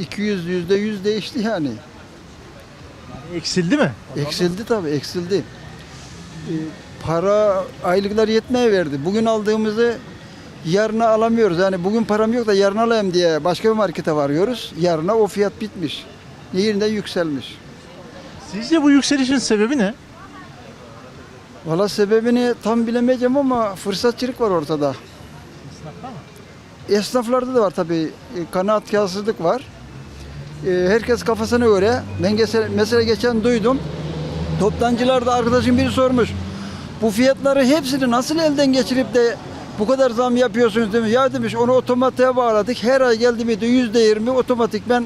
200 yüzde yüz değişti yani. Eksildi mi? Eksildi tabii eksildi. Ee, para aylıklar yetmeye verdi. Bugün aldığımızı yarına alamıyoruz. Yani bugün param yok da yarın alayım diye başka bir markete varıyoruz. Yarına o fiyat bitmiş. Yeniden yükselmiş. Sizce bu yükselişin sebebi ne? Valla sebebini tam bilemeyeceğim ama fırsatçılık var ortada. Esnaflarda da var tabii. E, Kanaatkârsızlık var. E, Herkes kafasına göre. Ben mesela geçen duydum. Toptancılarda arkadaşım biri sormuş. Bu fiyatları hepsini nasıl elden geçirip de bu kadar zam yapıyorsunuz demiş. Ya demiş onu otomatiğe bağladık. Her ay geldi miydi yüzde yirmi otomatikmen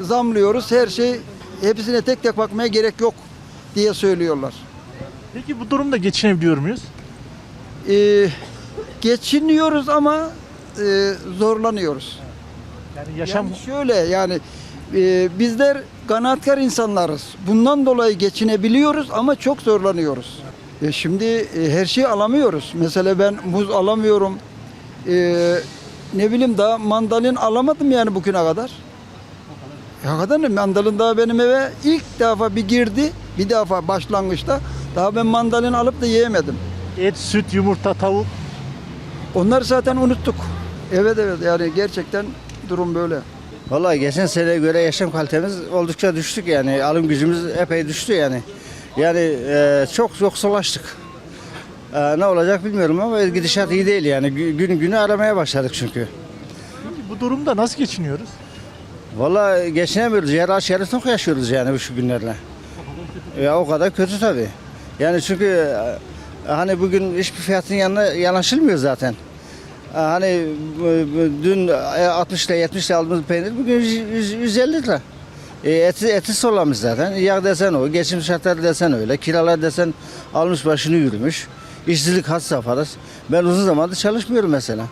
zamlıyoruz. Her şey hepsine tek tek bakmaya gerek yok diye söylüyorlar. Peki bu durumda geçinebiliyor muyuz? Ee, geçiniyoruz ama e, zorlanıyoruz. Yani yaşam Yani şöyle yani e, bizler kanaatkar insanlarız. Bundan dolayı geçinebiliyoruz ama çok zorlanıyoruz. E, şimdi e, her şeyi alamıyoruz. Mesela ben muz alamıyorum. E, ne bileyim daha mandalin alamadım yani bugüne kadar. Ya kadar ne? Mandalin daha benim eve ilk defa bir girdi. Bir defa başlangıçta. Daha ben mandalin alıp da yiyemedim. et, süt, yumurta, tavuk. Onları zaten unuttuk. Evet evet yani gerçekten durum böyle. Vallahi geçen seneye göre yaşam kalitemiz oldukça düştük yani. Alım gücümüz epey düştü yani. Yani e, çok yoksullaştık. E, ne olacak bilmiyorum ama gidişat iyi değil yani. Gü- Gün günü aramaya başladık çünkü. Peki bu durumda nasıl geçiniyoruz? Vallahi geçinemiyoruz. Yer aç yarı tok yaşıyoruz yani bu şu günlerle. Ya o kadar kötü tabii. Yani çünkü e, hani bugün hiçbir fiyatın yanına yanaşılmıyor zaten. Hani dün e, 60 ile 70 ile aldığımız peynir bugün 100 150 lira. E, eti, eti solamış zaten. Yağ desen o, geçim şartları desen öyle. Kiralar desen almış başını yürümüş. İşsizlik had safhada. Ben uzun zamandır çalışmıyorum mesela.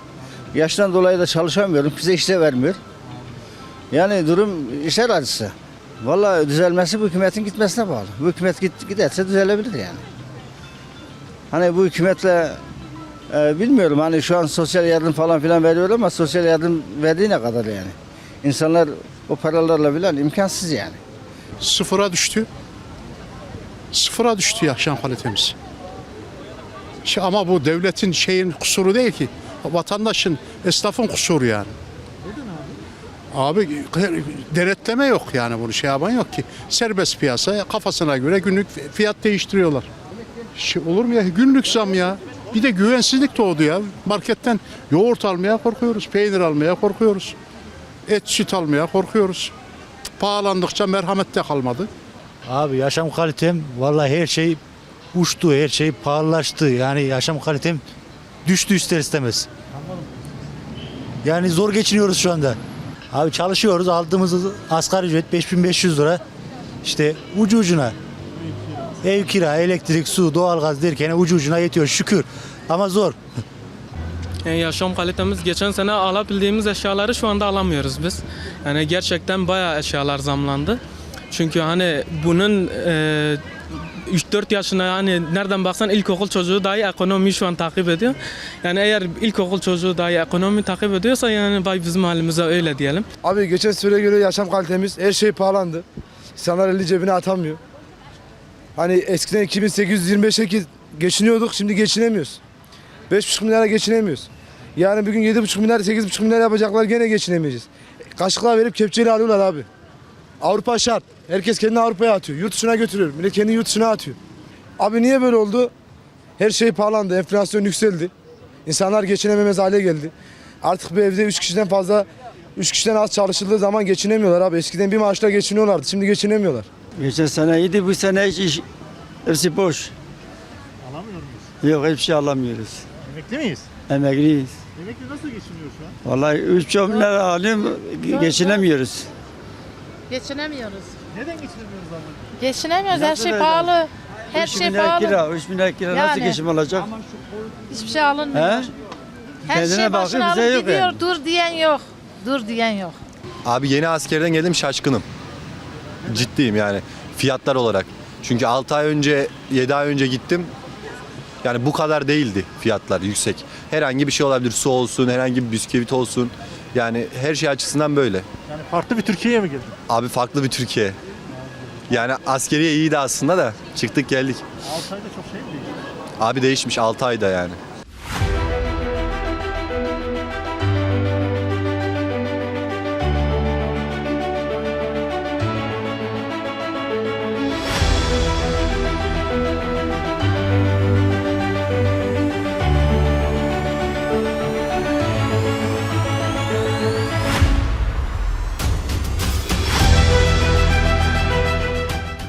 Yaştan dolayı da çalışamıyorum. Bize işte vermiyor. Yani durum işler acısı. Vallahi düzelmesi bu hükümetin gitmesine bağlı. Bu hükümet git, giderse düzelebilir yani. Hani bu hükümetle e, bilmiyorum hani şu an sosyal yardım falan filan veriyor ama sosyal yardım verdiğine kadar yani. İnsanlar o paralarla bilen imkansız yani. sıfıra düştü. Sıfıra düştü yaşam kalitemiz. Şi- Ama bu devletin şeyin kusuru değil ki. Vatandaşın, esnafın kusuru yani. Abi denetleme yok yani bunu şey yapan yok ki. Serbest piyasa kafasına göre günlük fiyat değiştiriyorlar. Şey olur mu ya günlük zam ya. Bir de güvensizlik doğdu ya. Marketten yoğurt almaya korkuyoruz, peynir almaya korkuyoruz. Et süt almaya korkuyoruz. Pahalandıkça merhamet de kalmadı. Abi yaşam kalitem vallahi her şey uçtu, her şey pahalılaştı. Yani yaşam kalitem düştü ister istemez. Yani zor geçiniyoruz şu anda. Abi çalışıyoruz aldığımız asgari ücret 5500 lira. İşte ucu ucuna. Ev kira, elektrik, su, doğalgaz derken ucu ucuna yetiyor şükür. Ama zor. Yani yaşam kalitemiz geçen sene alabildiğimiz eşyaları şu anda alamıyoruz biz. Yani gerçekten bayağı eşyalar zamlandı. Çünkü hani bunun e, 3-4 yaşına yani nereden baksan ilkokul çocuğu dahi ekonomi şu an takip ediyor. Yani eğer ilkokul çocuğu dahi ekonomi takip ediyorsa yani vay bizim halimize öyle diyelim. Abi geçen süreye göre yaşam kalitemiz her şey pahalandı. İnsanlar eli cebine atamıyor. Hani eskiden 2825'e ki- geçiniyorduk şimdi geçinemiyoruz. 5,5 milyara geçinemiyoruz. Yani bugün 7,5 milyar 8,5 milyar yapacaklar gene geçinemeyeceğiz. Kaşıklar verip kepçeyle alıyorlar abi. Avrupa şart. Herkes kendini Avrupa'ya atıyor. Yurt dışına götürüyor. Millet kendi yurt dışına atıyor. Abi niye böyle oldu? Her şey pahalandı. Enflasyon yükseldi. İnsanlar geçinememez hale geldi. Artık bir evde 3 kişiden fazla 3 kişiden az çalışıldığı zaman geçinemiyorlar abi. Eskiden bir maaşla geçiniyorlardı. Şimdi geçinemiyorlar. Geçen sene iyiydi bu sene hiç iş, hepsi boş. Alamıyor muyuz? Yok hiçbir şey alamıyoruz. Emekli miyiz? Emekliyiz. Emekli nasıl geçiniyor şu an? Vallahi 3 milyar alıyorum geçinemiyoruz. Geçinemiyoruz. Neden geçinemiyoruz abi? Geçinemiyoruz. Her Nasıl şey öyle? pahalı. Her 3 şey milyar pahalı. kira, 3 milyar kira nasıl Yani. geçim olacak? Hiçbir şey alınmıyor. He? Her Kendine şey bakıyor, başına bize alıp yok gidiyor. yani. Dur diyen yok. Dur diyen yok. Abi yeni askerden geldim şaşkınım. Ciddiyim yani fiyatlar olarak. Çünkü 6 ay önce 7 ay önce gittim. Yani bu kadar değildi fiyatlar yüksek. Herhangi bir şey olabilir. Su olsun, herhangi bir bisküvit olsun. Yani her şey açısından böyle. Yani farklı bir Türkiye'ye mi girdin? Abi farklı bir Türkiye. Yani askeriye iyiydi aslında da çıktık geldik. 6 ayda çok şey mi değişti? Abi değişmiş 6 ayda yani.